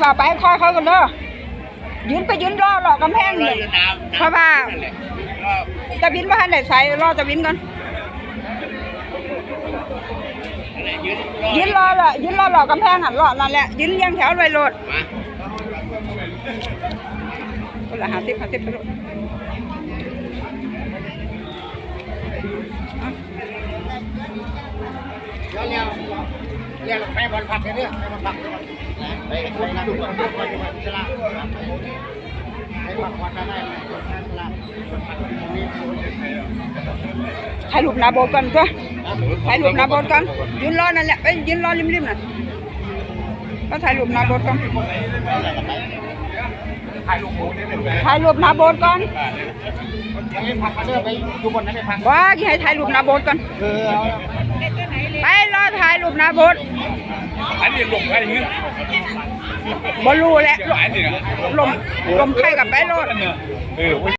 ฝ่าไปคอยเขากันเด้อยืนไปยืนรอรอกำแพงเลยเพราะว่าจะบินว่าทันได้ใส่รอจะบินก่อนยืนรอละยืนรอรอกำแพงหันรอนั่นแหละยืนเรียงแถวไว้โลดคนละหาสิบหาสิบไปโลดเดี๋ยว เรียกเรียไปบอลผักเนี่ยไปบอลผักไปไปนะดูบอลผักไปบอลชลาไปผักวัดได้ไหมชลาถ่ายรูปหน้าโบก่อนก็ถ่ายรูปหน้าโบก่อนยืนรอนั่นแหละไปยืนรอริมๆน่ะก็ถ่ายรูปหน้าโบก่อนถ่ายรูปหน้าโบสถ์ก่อนไปผักมาอยไปดูบอลนั้นไปผักว่าให้ถ่ายรูปหน้าโบสถ์ก่อนไปรอถ่ายรูปหน้าโบส ถ์อันนี้ลงไปอย่างนี้บ่รู้แหละอันนี้นะลมลมไข่กับไปโลด เออ